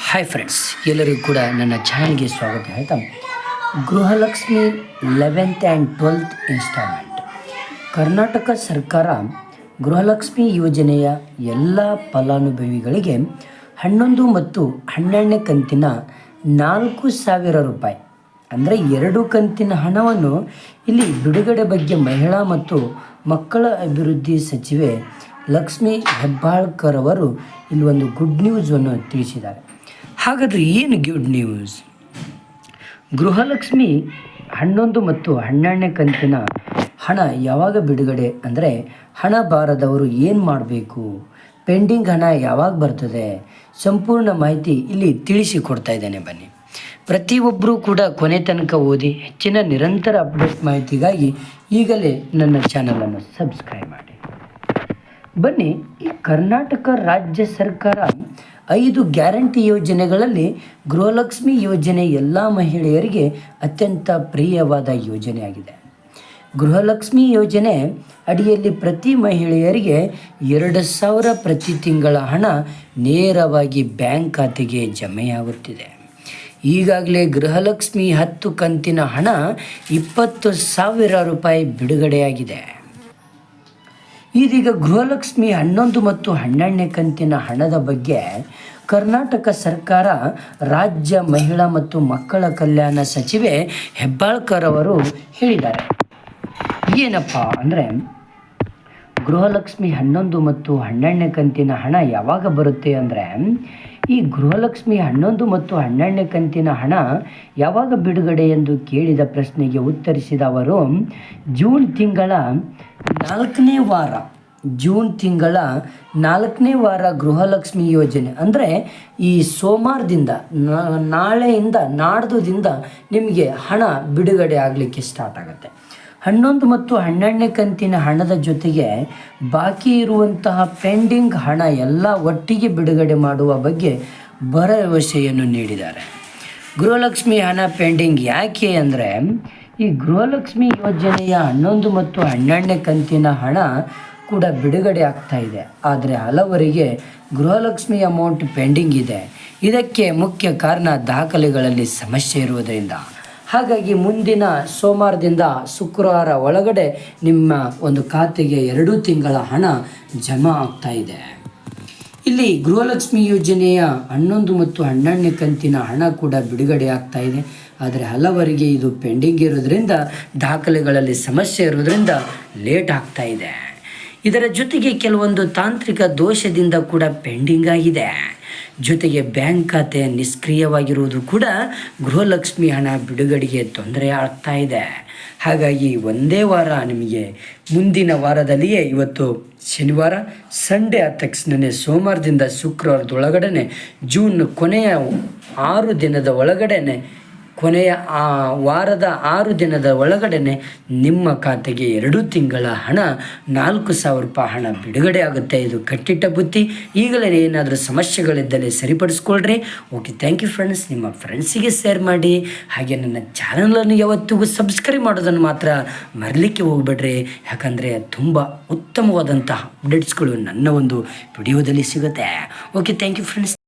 Hi friends ಎಲ್ಲರಿಗೂ ಕೂಡ ನನ್ನ ಚಾನಲ್ಗೆ ಸ್ವಾಗತ. ಆಯಿತಾ? Gruhalakshmi eleventh and twelfth instalment Karnataka ಸರ್ಕಾರ ಗೃಹಲಕ್ಷ್ಮಿ ಯೋಜನೆಯ ಎಲ್ಲ ಫಲಾನುಭವಿಗಳಿಗೆ ಹನ್ನೊಂದು ಮತ್ತು ಹನ್ನೆರಡನೇ ಕಂತಿನ ನಾಲ್ಕು ಸಾವಿರ ರೂಪಾಯಿ, ಅಂದರೆ ಎರಡು ಕಂತಿನ ಹಣವನ್ನು ಇಲ್ಲಿ ಬಿಡುಗಡೆ ಬಗ್ಗೆ ಮಹಿಳಾ ಮತ್ತು ಮಕ್ಕಳ ಅಭಿವೃದ್ಧಿ ಸಚಿವೆ ಲಕ್ಷ್ಮಿ ಹೆಬ್ಬಾಳ್ಕರ್ ಅವರು ಇಲ್ಲಿ ಒಂದು ಗುಡ್ ನ್ಯೂಸನ್ನು ತಿಳಿಸಿದ್ದಾರೆ. ಹಾಗಾದರೆ ಏನು ಗುಡ್ ನ್ಯೂಸ್ ಗೃಹಲಕ್ಷ್ಮಿ ಹನ್ನೊಂದು ಮತ್ತು ಹನ್ನೆರಡನೇ ಕಂತಿನ ಹಣ ಯಾವಾಗ ಬಿಡುಗಡೆ? ಅಂದರೆ ಹಣ ಬಾರದವರು ಏನು ಮಾಡಬೇಕು? ಪೆಂಡಿಂಗ್ ಹಣ ಯಾವಾಗ ಬರ್ತದೆ? ಸಂಪೂರ್ಣ ಮಾಹಿತಿ ಇಲ್ಲಿ ತಿಳಿಸಿ ಕೊಡ್ತಾ ಇದ್ದೇನೆ, ಬನ್ನಿ. ಪ್ರತಿಯೊಬ್ಬರೂ ಕೂಡ ಕೊನೆ ತನಕ ಓದಿ ಹೆಚ್ಚಿನ ನಿರಂತರ ಅಪ್ಡೇಟ್ ಮಾಹಿತಿಗಾಗಿ ಈಗಲೇ ನನ್ನ ಚಾನಲನ್ನು ಸಬ್ಸ್ಕ್ರೈಬ್ ಮಾಡಿ. ಬನ್ನಿ, ಈ ಕರ್ನಾಟಕ ರಾಜ್ಯ ಸರ್ಕಾರ ಐದು ಗ್ಯಾರಂಟಿ ಯೋಜನೆಗಳಲ್ಲಿ ಗೃಹಲಕ್ಷ್ಮಿ ಯೋಜನೆ ಎಲ್ಲ ಮಹಿಳೆಯರಿಗೆ ಅತ್ಯಂತ ಪ್ರಿಯವಾದ ಯೋಜನೆಯಾಗಿದೆ. ಗೃಹಲಕ್ಷ್ಮಿ ಯೋಜನೆ ಅಡಿಯಲ್ಲಿ ಪ್ರತಿ ಮಹಿಳೆಯರಿಗೆ ಎರಡು ಸಾವಿರ ಪ್ರತಿ ತಿಂಗಳ ಹಣ ನೇರವಾಗಿ ಬ್ಯಾಂಕ್ ಖಾತೆಗೆ ಜಮೆಯಾಗುತ್ತಿದೆ. ಈಗಾಗಲೇ ಗೃಹಲಕ್ಷ್ಮಿ ಹತ್ತು ಕಂತಿನ ಹಣ ಇಪ್ಪತ್ತು ಸಾವಿರ ರೂಪಾಯಿ ಬಿಡುಗಡೆಯಾಗಿದೆ. ಇದೀಗ ಗೃಹಲಕ್ಷ್ಮಿ ಹನ್ನೊಂದು ಮತ್ತು ಹನ್ನೆರಡನೇ ಕಂತಿನ ಹಣದ ಬಗ್ಗೆ ಕರ್ನಾಟಕ ಸರ್ಕಾರ ರಾಜ್ಯ ಮಹಿಳಾ ಮತ್ತು ಮಕ್ಕಳ ಕಲ್ಯಾಣ ಸಚಿವೆ ಹೆಬ್ಬಾಳ್ಕರ್ ಅವರು ಹೇಳಿದ್ದಾರೆ. ಏನಪ್ಪ ಅಂದರೆ ಗೃಹಲಕ್ಷ್ಮಿ ಹನ್ನೊಂದು ಮತ್ತು ಹನ್ನೆರಡನೇ ಕಂತಿನ ಹಣ ಯಾವಾಗ ಬರುತ್ತೆ ಅಂದರೆ ಈ ಗೃಹಲಕ್ಷ್ಮಿ ಹನ್ನೊಂದು ಮತ್ತು ಹನ್ನೆರಡನೇ ಕಂತಿನ ಹಣ ಯಾವಾಗ ಬಿಡುಗಡೆ ಎಂದು ಕೇಳಿದ ಪ್ರಶ್ನೆಗೆ ಉತ್ತರಿಸಿದ ಅವರು, ಜೂನ್ ತಿಂಗಳ ನಾಲ್ಕನೇ ವಾರ, ಜೂನ್ ತಿಂಗಳ ನಾಲ್ಕನೇ ವಾರ ಗೃಹಲಕ್ಷ್ಮಿ ಯೋಜನೆ. ಅಂದರೆ ಈ ಸೋಮವಾರದಿಂದ ನಾಳೆಯಿಂದ, ನಾಡ್ದುದಿಂದ ನಿಮಗೆ ಹಣ ಬಿಡುಗಡೆ ಆಗಲಿಕ್ಕೆ ಸ್ಟಾರ್ಟ್ ಆಗುತ್ತೆ. ಹನ್ನೊಂದು ಮತ್ತು ಹನ್ನೆರಡನೇ ಕಂತಿನ ಹಣದ ಜೊತೆಗೆ ಬಾಕಿ ಇರುವಂತಹ ಪೆಂಡಿಂಗ್ ಹಣ ಎಲ್ಲ ಒಟ್ಟಿಗೆ ಬಿಡುಗಡೆ ಮಾಡುವ ಬಗ್ಗೆ ಭರವಸೆಯನ್ನು ನೀಡಿದ್ದಾರೆ. ಗೃಹಲಕ್ಷ್ಮಿ ಹಣ ಪೆಂಡಿಂಗ್ ಯಾಕೆ ಅಂದರೆ ಈ ಗೃಹಲಕ್ಷ್ಮಿ ಯೋಜನೆಯ ಹನ್ನೊಂದು ಮತ್ತು ಹನ್ನೆರಡನೇ ಕಂತಿನ ಹಣ ಕೂಡ ಬಿಡುಗಡೆ ಆಗ್ತಾ ಇದೆ. ಆದರೆ ಹಲವರಿಗೆ ಗೃಹಲಕ್ಷ್ಮಿ ಅಮೌಂಟ್ ಪೆಂಡಿಂಗ್ ಇದೆ. ಇದಕ್ಕೆ ಮುಖ್ಯ ಕಾರಣ ದಾಖಲೆಗಳಲ್ಲಿ ಸಮಸ್ಯೆ ಇರುವುದರಿಂದ. ಹಾಗಾಗಿ ಮುಂದಿನ ಸೋಮವಾರದಿಂದ ಶುಕ್ರವಾರ ಒಳಗಡೆ ನಿಮ್ಮ ಒಂದು ಖಾತೆಗೆ ಎರಡು ತಿಂಗಳ ಹಣ ಜಮಾ ಆಗ್ತಾ ಇದೆ. ಇಲ್ಲಿ ಗೃಹಲಕ್ಷ್ಮಿ ಯೋಜನೆಯ ಹನ್ನೊಂದು ಮತ್ತು ಹನ್ನೆರಡನೇ ಕಂತಿನ ಹಣ ಕೂಡ ಬಿಡುಗಡೆ ಆಗ್ತಾ ಇದೆ. ಆದರೆ ಹಲವರಿಗೆ ಇದು ಪೆಂಡಿಂಗ್ ಇರೋದ್ರಿಂದ, ದಾಖಲೆಗಳಲ್ಲಿ ಸಮಸ್ಯೆ ಇರೋದ್ರಿಂದ ಲೇಟ್ ಆಗ್ತಾ ಇದೆ. ಇದರ ಜೊತೆಗೆ ಕೆಲವೊಂದು ತಾಂತ್ರಿಕ ದೋಷದಿಂದ ಕೂಡ ಪೆಂಡಿಂಗ್ ಆಗಿದೆ. ಜೊತೆಗೆ ಬ್ಯಾಂಕ್ ಖಾತೆ ನಿಷ್ಕ್ರಿಯವಾಗಿರುವುದು ಕೂಡ ಗೃಹಲಕ್ಷ್ಮಿ ಹಣ ಬಿಡುಗಡೆಗೆ ತೊಂದರೆ ಆಗ್ತಾ ಇದೆ. ಹಾಗಾಗಿ ಒಂದೇ ವಾರ ನಿಮಗೆ ಮುಂದಿನ ವಾರದಲ್ಲಿಯೇ ಇವತ್ತು ಶನಿವಾರ, ಸಂಡೇ ಆದ ತಕ್ಷಣವೇ ಸೋಮವಾರದಿಂದ ಶುಕ್ರವಾರದೊಳಗಡೆ ಜೂನ್ ಕೊನೆಯ ಆರು ದಿನದ ಒಳಗಡೆ ಕೊನೆಯ ಆ ವಾರದ ಆರು ದಿನದ ಒಳಗಡೆನೆ ನಿಮ್ಮ ಖಾತೆಗೆ ಎರಡು ತಿಂಗಳ ಹಣ, ನಾಲ್ಕು ಸಾವಿರ ರೂಪಾಯಿ ಹಣ ಬಿಡುಗಡೆ ಆಗುತ್ತೆ. ಇದು ಕಟ್ಟಿಟ್ಟ ಬುತ್ತಿ ಈಗಲೇ ಏನಾದರೂ ಸಮಸ್ಯೆಗಳಿದ್ದಲ್ಲಿ ಸರಿಪಡಿಸ್ಕೊಳ್ರಿ. ಓಕೆ ಥ್ಯಾಂಕ್ ಯು ಫ್ರೆಂಡ್ಸ್ ನಿಮ್ಮ ಫ್ರೆಂಡ್ಸಿಗೆ ಶೇರ್ ಮಾಡಿ. ಹಾಗೆ ನನ್ನ ಚಾನಲನ್ನು ಯಾವತ್ತಿಗೂ ಸಬ್ಸ್ಕ್ರೈಬ್ ಮಾಡೋದನ್ನು ಮಾತ್ರ ಮರಲಿಕ್ಕೆ ಹೋಗ್ಬೇಡ್ರಿ. ಯಾಕಂದರೆ ತುಂಬ ಉತ್ತಮವಾದಂತಹ ಅಪ್ಡೇಟ್ಸ್ಗಳು ನನ್ನ ಒಂದು ವಿಡಿಯೋದಲ್ಲಿ ಸಿಗುತ್ತೆ. Okay thank you friends